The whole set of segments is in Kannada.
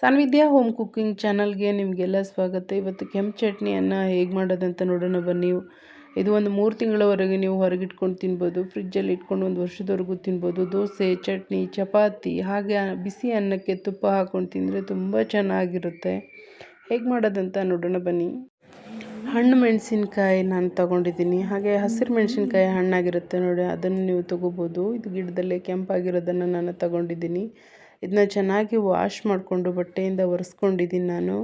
ಸಾನ್ವಿದ್ಯಾ ಹೋಮ್ ಕುಕ್ಕಿಂಗ್ ಚಾನಲ್ಗೆ ನಿಮಗೆಲ್ಲ ಸ್ವಾಗತ. ಇವತ್ತು ಕೆಂಪು ಚಟ್ನಿಯನ್ನು ಹೇಗೆ ಮಾಡೋದಂತ ನೋಡೋಣ ಬನ್ನಿ. ಇದು ಒಂದು ಮೂರು ತಿಂಗಳವರೆಗೆ ನೀವು ಹೊರಗಿಟ್ಕೊಂಡು ತಿನ್ಬೋದು, ಫ್ರಿಜ್ಜಲ್ಲಿ ಇಟ್ಕೊಂಡು ಒಂದು ವರ್ಷದವರೆಗೂ ತಿನ್ಬೋದು. ದೋಸೆ, ಚಟ್ನಿ, ಚಪಾತಿ, ಹಾಗೆ ಬಿಸಿ ಅನ್ನಕ್ಕೆ ತುಪ್ಪ ಹಾಕ್ಕೊಂಡು ತಿಂದರೆ ತುಂಬ ಚೆನ್ನಾಗಿರುತ್ತೆ. ಹೇಗೆ ಮಾಡೋದಂತ ನೋಡೋಣ ಬನ್ನಿ. ಹಣ್ಣು ಮೆಣಸಿನ್ಕಾಯಿ ನಾನು ತಗೊಂಡಿದ್ದೀನಿ. ಹಾಗೆ ಹಸಿರು ಮೆಣಸಿನ್ಕಾಯಿ ಹಣ್ಣಾಗಿರುತ್ತೆ ನೋಡಿ, ಅದನ್ನು ನೀವು ತೊಗೋಬೋದು. ಇದು ಗಿಡದಲ್ಲೇ ಕೆಂಪಾಗಿರೋದನ್ನು ನಾನು ತಗೊಂಡಿದ್ದೀನಿ. ಇದನ್ನ ಚೆನ್ನಾಗಿ ವಾಶ್ ಮಾಡಿಕೊಂಡು ಬಟ್ಟೆಯಿಂದ ಒರೆಸ್ಕೊಂಡಿದ್ದೀನಿ ನಾನು.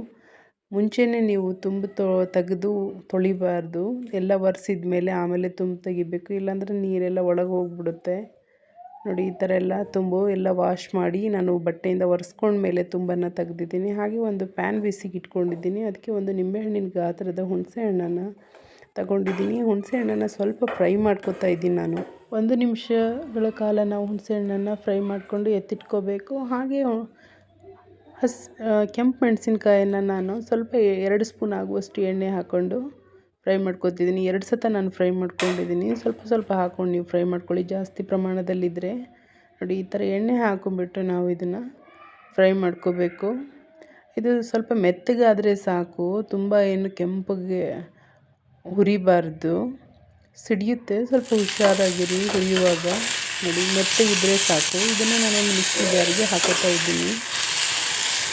ಮುಂಚೆನೇ ನೀವು ತುಂಬ ತೊ, ತೆಗೆದು ತೊಳಿಬಾರ್ದು. ಎಲ್ಲ ಒರೆಸಿದ ಮೇಲೆ ಆಮೇಲೆ ತುಂಬ ತೆಗಿಬೇಕು. ಇಲ್ಲಾಂದರೆ ನೀರೆಲ್ಲ ಒಳಗೆ ಹೋಗ್ಬಿಡುತ್ತೆ. ನೋಡಿ, ಈ ಥರ ಎಲ್ಲ ತುಂಬು ಎಲ್ಲ ವಾಶ್ ಮಾಡಿ ನಾನು ಬಟ್ಟೆಯಿಂದ ಒರೆಸ್ಕೊಂಡ್ಮೇಲೆ ತುಂಬನ್ನು ತೆಗೆದಿದ್ದೀನಿ. ಹಾಗೆ ಒಂದು ಪ್ಯಾನ್ ಬಿಸಿಗೆ ಇಟ್ಕೊಂಡಿದ್ದೀನಿ ಅದಕ್ಕೆ ಒಂದು ನಿಂಬೆಹಣ್ಣಿನ ಗಾತ್ರದ ಹುಣಸೆ ಹಣ್ಣನ್ನು ತಗೊಂಡಿದ್ದೀನಿ. ಹುಣಸೆ ಹಣ್ಣನ್ನು ಸ್ವಲ್ಪ ಫ್ರೈ ಮಾಡ್ಕೊತಾ ಇದ್ದೀನಿ ನಾನು. ಒಂದು ನಿಮಿಷಗಳ ಕಾಲ ನಾವು ಹುಣಸೆ ಹಣ್ಣನ್ನು ಫ್ರೈ ಮಾಡಿಕೊಂಡು ಎತ್ತಿಟ್ಕೋಬೇಕು. ಹಾಗೆ ಹಸ್ ಕೆಂಪು ಮೆಣಸಿನ್ಕಾಯನ್ನು ನಾನು ಸ್ವಲ್ಪ ಎರಡು ಸ್ಪೂನ್ ಆಗುವಷ್ಟು ಎಣ್ಣೆ ಹಾಕ್ಕೊಂಡು ಫ್ರೈ ಮಾಡ್ಕೊತಿದ್ದೀನಿ. ಎರಡು ಸತ ನಾನು ಫ್ರೈ ಮಾಡ್ಕೊಂಡಿದ್ದೀನಿ. ಸ್ವಲ್ಪ ಸ್ವಲ್ಪ ಹಾಕ್ಕೊಂಡು ನೀವು ಫ್ರೈ ಮಾಡ್ಕೊಳ್ಳಿ. ಜಾಸ್ತಿ ಪ್ರಮಾಣದಲ್ಲಿದ್ದರೆ ನೋಡಿ, ಈ ಥರ ಎಣ್ಣೆ ಹಾಕೊಂಡ್ಬಿಟ್ಟು ನಾವು ಇದನ್ನು ಫ್ರೈ ಮಾಡ್ಕೋಬೇಕು. ಇದು ಸ್ವಲ್ಪ ಮೆತ್ತಗಾದರೆ ಸಾಕು. ತುಂಬ ಏನು ಕೆಂಪಗೆ ಹುರಿಬಾರ್ದು. ಸಿಡಿಯುತ್ತೆ. ಸ್ವಲ್ಪ ಹುಷಾರಾಗಿರಿ ಹುರಿಯುವಾಗ. ನೋಡಿ ಇದ್ರೆ ಸಾಕು. ಇದನ್ನು ನಾನು ಮಿಕ್ಸಿ ಜಾರಿಗೆ ಹಾಕೋತಾ ಇದ್ದೀನಿ.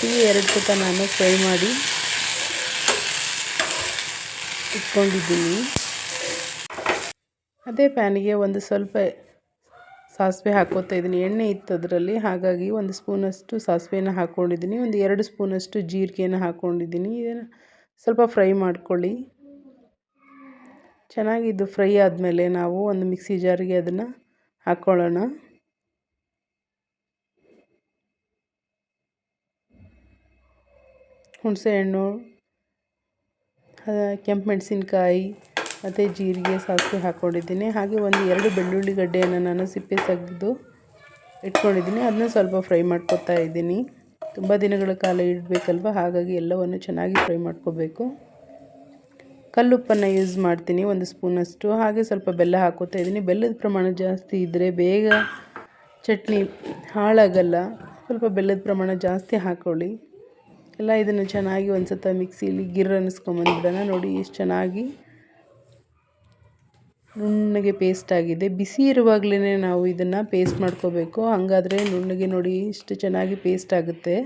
ಈ ಎರಡು ಸತ ನಾನು ಫ್ರೈ ಮಾಡಿ ಇಟ್ಕೊಂಡಿದ್ದೀನಿ. ಅದೇ ಪ್ಯಾನಿಗೆ ಒಂದು ಸ್ವಲ್ಪ ಸಾಸಿವೆ ಹಾಕೋತಾ ಇದ್ದೀನಿ. ಎಣ್ಣೆ ಇತ್ತು ಅದರಲ್ಲಿ ಹಾಗಾಗಿ ಒಂದು ಸ್ಪೂನಷ್ಟು ಸಾಸಿವೆನ ಹಾಕ್ಕೊಂಡಿದ್ದೀನಿ ಒಂದು ಎರಡು ಸ್ಪೂನಷ್ಟು ಜೀರಿಗೆನ ಹಾಕ್ಕೊಂಡಿದ್ದೀನಿ ಇದನ್ನು ಸ್ವಲ್ಪ ಫ್ರೈ ಮಾಡ್ಕೊಳ್ಳಿ. ಚೆನ್ನಾಗಿ ಇದು ಫ್ರೈ ಆದಮೇಲೆ ನಾವು ಒಂದು ಮಿಕ್ಸಿ ಜಾರಿಗೆ ಅದನ್ನು ಹಾಕ್ಕೊಳ್ಳೋಣ ಹುಣಸೆಹಣ್ಣು ಕೆಂಪು ಮೆಣಸಿನ್ಕಾಯಿ, ಮತ್ತು ಜೀರಿಗೆ, ಸಾಸಿವೆ ಹಾಕ್ಕೊಂಡಿದ್ದೀನಿ ಹಾಗೆ ಒಂದು ಎರಡು ಬೆಳ್ಳುಳ್ಳಿ ಗಡ್ಡೆಯನ್ನು ನಾನು ಸಿಪ್ಪೆ ತೆಗೆದು ಇಟ್ಕೊಂಡಿದ್ದೀನಿ. ಅದನ್ನ ಸ್ವಲ್ಪ ಫ್ರೈ ಮಾಡ್ಕೊತಾ ಇದ್ದೀನಿ. ತುಂಬ ದಿನಗಳ ಕಾಲ ಇಡಬೇಕಲ್ವ? ಹಾಗಾಗಿ ಎಲ್ಲವನ್ನು ಚೆನ್ನಾಗಿ ಫ್ರೈ ಮಾಡ್ಕೋಬೇಕು. ಕಲ್ಲುಪ್ಪನ್ನು ಯೂಸ್ ಮಾಡ್ತೀನಿ, ಒಂದು ಸ್ಪೂನಷ್ಟು ಹಾಗೆ ಸ್ವಲ್ಪ ಬೆಲ್ಲ ಹಾಕೋತಾ ಇದ್ದೀನಿ. ಬೆಲ್ಲದ ಪ್ರಮಾಣ ಜಾಸ್ತಿ ಇದ್ದರೆ ಬೇಗ ಚಟ್ನಿ ಹಾಳಾಗಲ್ಲ. ಸ್ವಲ್ಪ ಬೆಲ್ಲದ ಪ್ರಮಾಣ ಜಾಸ್ತಿ ಹಾಕ್ಕೊಳ್ಳಿ ಎಲ್ಲ ಇದನ್ನು ಚೆನ್ನಾಗಿ ಒಂದು ಸತ ಮಿಕ್ಸಿಲಿ ಗಿರ್ ಅನ್ನಿಸ್ಕೊಂಬಂದ್ಬಿಡೋಣ ನೋಡಿ ಎಷ್ಟು ಚೆನ್ನಾಗಿ ನುಣ್ಣಗೆ ಪೇಸ್ಟ್ ಆಗಿದೆ. ಬಿಸಿ ಇರುವಾಗಲೇ ನಾವು ಇದನ್ನು ಪೇಸ್ಟ್ ಮಾಡ್ಕೋಬೇಕು. ಹಾಗಾದರೆ ನುಣ್ಣಗೆ ನೋಡಿ ಇಷ್ಟು ಚೆನ್ನಾಗಿ ಪೇಸ್ಟ್ ಆಗುತ್ತೆ.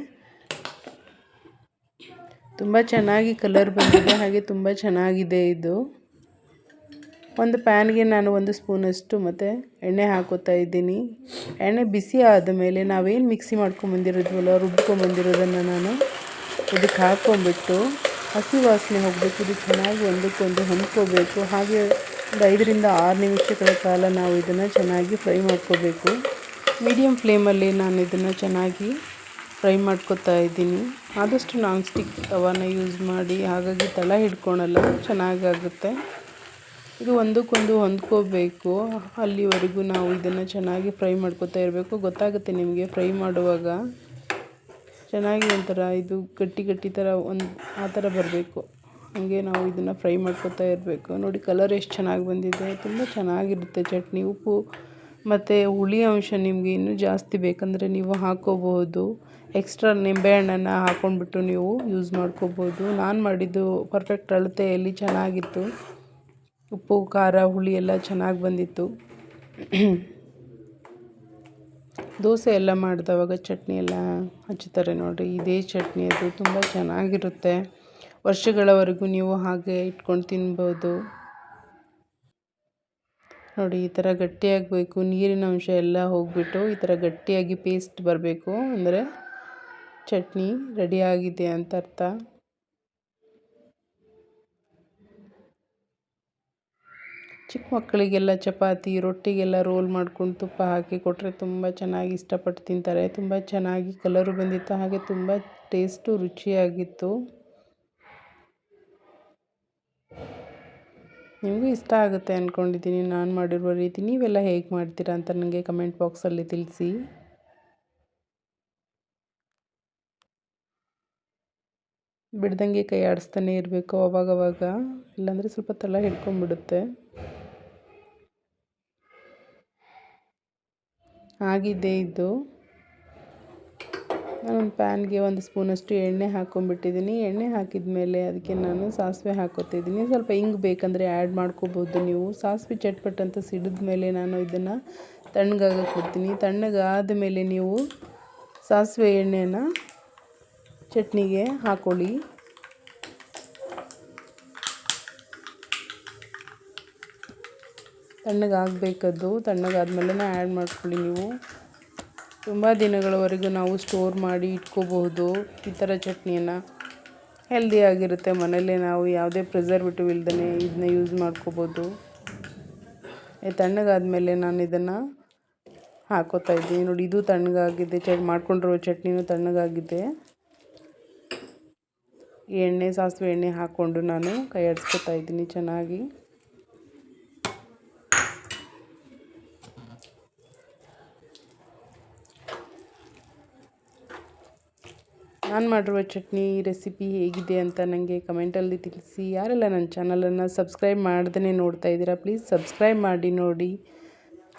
ತುಂಬ ಚೆನ್ನಾಗಿ ಕಲರ್ ಬಂದಿದೆ, ಹಾಗೆ ತುಂಬ ಚೆನ್ನಾಗಿದೆ ಇದು. ಒಂದು ಪ್ಯಾನ್ಗೆ ನಾನು ಒಂದು ಸ್ಪೂನಷ್ಟು ಮತ್ತು ಎಣ್ಣೆ ಹಾಕೋತಾ ಇದ್ದೀನಿ. ಎಣ್ಣೆ ಬಿಸಿ ಆದ ಮೇಲೆ ನಾವೇನು ಮಿಕ್ಸಿ ಮಾಡ್ಕೊಂಬಂದಿರೋದ್ವಲ್ಲ ರುಬ್ಕೊಂಬಂದಿರೋದನ್ನು ನಾನು ಇದಕ್ಕೆ ಹಾಕ್ಕೊಂಬಿಟ್ಟು ಹಸಿ ವಾಸನೆ ಹೋಗಬೇಕು, ಇದು ಚೆನ್ನಾಗಿ ಒಂದಕ್ಕೊಂದು ಹೊಂದ್ಕೋಬೇಕು. ಹಾಗೆ ಒಂದು ಐದರಿಂದ ಆರು ನಿಮಿಷಗಳ ಕಾಲ ನಾವು ಇದನ್ನು ಚೆನ್ನಾಗಿ ಫ್ರೈ ಮಾಡ್ಕೋಬೇಕು. ಮೀಡಿಯಮ್ ಫ್ಲೇಮಲ್ಲಿ ನಾನು ಇದನ್ನು ಚೆನ್ನಾಗಿ ಫ್ರೈ ಮಾಡ್ಕೊತಾ ಇದ್ದೀನಿ. ಆದಷ್ಟು ನಾನ್ ಸ್ಟಿಕ್ ತವಾನ ಯೂಸ್ ಮಾಡಿ, ಹಾಗಾಗಿ ತಳ ಹಿಡ್ಕೊಳಲ್ಲ, ಚೆನ್ನಾಗಾಗುತ್ತೆ. ಇದು ಒಂದಕ್ಕೊಂದು ಹೊಂದ್ಕೋಬೇಕು. ಅಲ್ಲಿವರೆಗೂ ನಾವು ಇದನ್ನು ಚೆನ್ನಾಗಿ ಫ್ರೈ ಮಾಡ್ಕೊತಾ ಇರಬೇಕು. ಗೊತ್ತಾಗುತ್ತೆ ನಿಮಗೆ ಫ್ರೈ ಮಾಡುವಾಗ. ಚೆನ್ನಾಗಿ ಒಂಥರ ಇದು ಗಟ್ಟಿ ಗಟ್ಟಿ ಥರ ಒಂದು ಆ ಥರ ಬರಬೇಕು. ಹಾಗೆ ನಾವು ಇದನ್ನು ಫ್ರೈ ಮಾಡ್ಕೊತಾ ಇರಬೇಕು. ನೋಡಿ ಕಲರ್ ಎಷ್ಟು ಚೆನ್ನಾಗಿ ಬಂದಿದೆ. ತುಂಬ ಚೆನ್ನಾಗಿರುತ್ತೆ ಚಟ್ನಿ. ಉಪ್ಪು ಮತ್ತು ಹುಳಿ ಅಂಶ ನಿಮಗೆ ಇನ್ನೂ ಜಾಸ್ತಿ ಬೇಕಂದರೆ ನೀವು ಹಾಕ್ಕೋಬಹುದು ಎಕ್ಸ್ಟ್ರಾ ನಿಂಬೆಹಣ್ಣನ್ನು ಹಾಕ್ಕೊಂಡ್ಬಿಟ್ಟು ನೀವು ಯೂಸ್ ಮಾಡ್ಕೋಬೋದು ನಾನು ಮಾಡಿದ್ದು ಪರ್ಫೆಕ್ಟ್ ಅಳತೆಯಲ್ಲಿ ಚೆನ್ನಾಗಿತ್ತು. ಉಪ್ಪು, ಖಾರ, ಹುಳಿ ಎಲ್ಲ ಚೆನ್ನಾಗಿ ಬಂದಿತ್ತು. ದೋಸೆ ಎಲ್ಲ ಮಾಡಿದವಾಗ ಚಟ್ನಿ ಎಲ್ಲ ಹಚ್ಚುತ್ತಾರೆ ನೋಡಿರಿ. ಇದೇ ಚಟ್ನಿ ಅದು. ತುಂಬ ಚೆನ್ನಾಗಿರುತ್ತೆ. ವರ್ಷಗಳವರೆಗೂ ನೀವು ಹಾಗೆ ಇಟ್ಕೊಂಡು ತಿನ್ಬೋದು. ನೋಡಿ, ಈ ಥರ ಗಟ್ಟಿಯಾಗಬೇಕು, ನೀರಿನ ಅಂಶ ಎಲ್ಲ ಹೋಗಿಬಿಟ್ಟು ಈ ಥರ ಗಟ್ಟಿಯಾಗಿ ಪೇಸ್ಟ್ ಬರಬೇಕು. ಅಂದರೆ ಚಟ್ನಿ ರೆಡಿಯಾಗಿದೆ ಅಂತ ಅರ್ಥ. ಚಿಕ್ಕ ಮಕ್ಕಳಿಗೆಲ್ಲ ಚಪಾತಿ, ರೊಟ್ಟಿಗೆಲ್ಲ ರೋಲ್ ಮಾಡ್ಕೊಂಡು ತುಪ್ಪ ಹಾಕಿ ಕೊಟ್ಟರೆ ತುಂಬ ಚೆನ್ನಾಗಿ ಇಷ್ಟಪಟ್ಟು ತಿಂತಾರೆ. ತುಂಬ ಚೆನ್ನಾಗಿ ಕಲರು ಬಂದಿತ್ತು, ಹಾಗೆ ತುಂಬ ಟೇಸ್ಟು ರುಚಿಯಾಗಿತ್ತು. ನಿಮಗೂ ಇಷ್ಟ ಆಗುತ್ತೆ ಅಂದ್ಕೊಂಡಿದ್ದೀನಿ ನಾನು ಮಾಡಿರುವ ರೀತಿ ನೀವೆಲ್ಲ ಹೇಗೆ ಮಾಡ್ತೀರಾ ಅಂತ ನನಗೆ ಕಮೆಂಟ್ ಬಾಕ್ಸಲ್ಲಿ ತಿಳಿಸಿ. ಬಿಡ್ದಂಗೆ ಕೈ ಆಡಿಸ್ತಾನೆ ಇರಬೇಕು ಅವಾಗವಾಗ, ಇಲ್ಲಾಂದರೆ ಸ್ವಲ್ಪ ತಲೆ ಹಿಡ್ಕೊಂಡ್ಬಿಡುತ್ತೆ. ಆಗಿದೆ ಇದು. ನಾನೊಂದು ಪ್ಯಾನ್ಗೆ ಒಂದು ಸ್ಪೂನಷ್ಟು ಎಣ್ಣೆ ಹಾಕ್ಕೊಂಬಿಟ್ಟಿದ್ದೀನಿ ಎಣ್ಣೆ ಹಾಕಿದ ಮೇಲೆ ಅದಕ್ಕೆ ನಾನು ಸಾಸಿವೆ ಹಾಕೋತಿದ್ದೀನಿ. ಸ್ವಲ್ಪ ಹಿಂಗೆ ಬೇಕಂದರೆ ಆ್ಯಡ್ ಮಾಡ್ಕೋಬೋದು ನೀವು. ಸಾಸಿವೆ ಚಟ್ಪಟ್ ಅಂತ ಸಿಡಿದ ಮೇಲೆ ನಾನು ಇದನ್ನು ತಣ್ಣಗಾಗಕ್ಕೆ ಬಿಡ್ತೀನಿ ತಣ್ಣಗಾದ ಮೇಲೆ ನೀವು ಸಾಸಿವೆ ಎಣ್ಣೆನ ಚಟ್ನಿಗೆ ಹಾಕ್ಕೊಳ್ಳಿ ತಣ್ಣಗಾಗಬೇಕದ್ದು. ತಣ್ಣಗಾದ್ಮೇಲೆ ಆ್ಯಡ್ ಮಾಡ್ಕೊಳ್ಳಿ ನೀವು. ತುಂಬ ದಿನಗಳವರೆಗೂ ನಾವು ಸ್ಟೋರ್ ಮಾಡಿ ಇಟ್ಕೋಬಹುದು. ಈ ಥರ ಚಟ್ನಿಯನ್ನು ಹೆಲ್ದಿಯಾಗಿರುತ್ತೆ ಮನೆಯಲ್ಲೇ ನಾವು ಯಾವುದೇ ಪ್ರಿಸರ್ವೇಟಿವ್ ಇಲ್ದೇ ಇದನ್ನ ಯೂಸ್ ಮಾಡ್ಕೋಬೋದು ತಣ್ಣಗಾದ್ಮೇಲೆ ನಾನು ಇದನ್ನು ಹಾಕೋತಾ ಇದ್ದೀನಿ. ನೋಡಿ, ಇದು ತಣ್ಣಗಾಗಿದೆ. ಚಟ್ ಮಾಡ್ಕೊಂಡಿರೋ ಚಟ್ನಿನೂ ತಣ್ಣಗಾಗಿದೆ. ಎಣ್ಣೆ, ಸಾಸಿವೆ ಎಣ್ಣೆ ಹಾಕ್ಕೊಂಡು ನಾನು ಕೈ ಇದ್ದೀನಿ ಚೆನ್ನಾಗಿ. ನಾನು ಮಾಡಿರುವ ಚಟ್ನಿ ರೆಸಿಪಿ ಹೇಗಿದೆ ಅಂತ ನನಗೆ ಕಮೆಂಟಲ್ಲಿ ತಿಳಿಸಿ. ಯಾರೆಲ್ಲ ನನ್ನ ಚಾನಲನ್ನು ಸಬ್ಸ್ಕ್ರೈಬ್ ಮಾಡ್ದೇ ನೋಡ್ತಾ ಇದ್ದೀರಾ ಪ್ಲೀಸ್ ಸಬ್ಸ್ಕ್ರೈಬ್ ಮಾಡಿ ನೋಡಿ.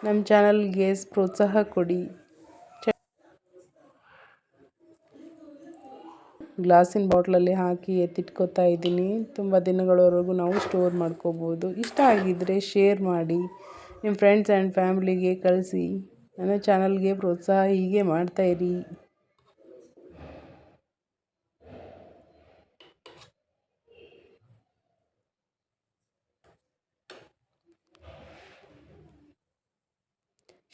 ನಮ್ಮ ಚಾನಲ್ಗೆ ಪ್ರೋತ್ಸಾಹ ಕೊಡಿ. ಗ್ಲಾಸಿನ ಬಾಟ್ಲಲ್ಲಿ ಹಾಕಿ ಎತ್ತಿಟ್ಕೋತಾ ಇದ್ದೀನಿ. ತುಂಬ ದಿನಗಳವರೆಗೂ ನಾವು ಸ್ಟೋರ್ ಮಾಡ್ಕೋಬೋದು. ಇಷ್ಟ ಆಗಿದ್ದರೆ ಶೇರ್ ಮಾಡಿ. ನಿಮ್ಮ ಫ್ರೆಂಡ್ಸ್ ಆ್ಯಂಡ್ ಫ್ಯಾಮ್ಲಿಗೆ ಕಳಿಸಿ. ನನ್ನ ಚಾನಲ್ಗೆ ಪ್ರೋತ್ಸಾಹ ಹೀಗೆ ಮಾಡ್ತಾಯಿರಿ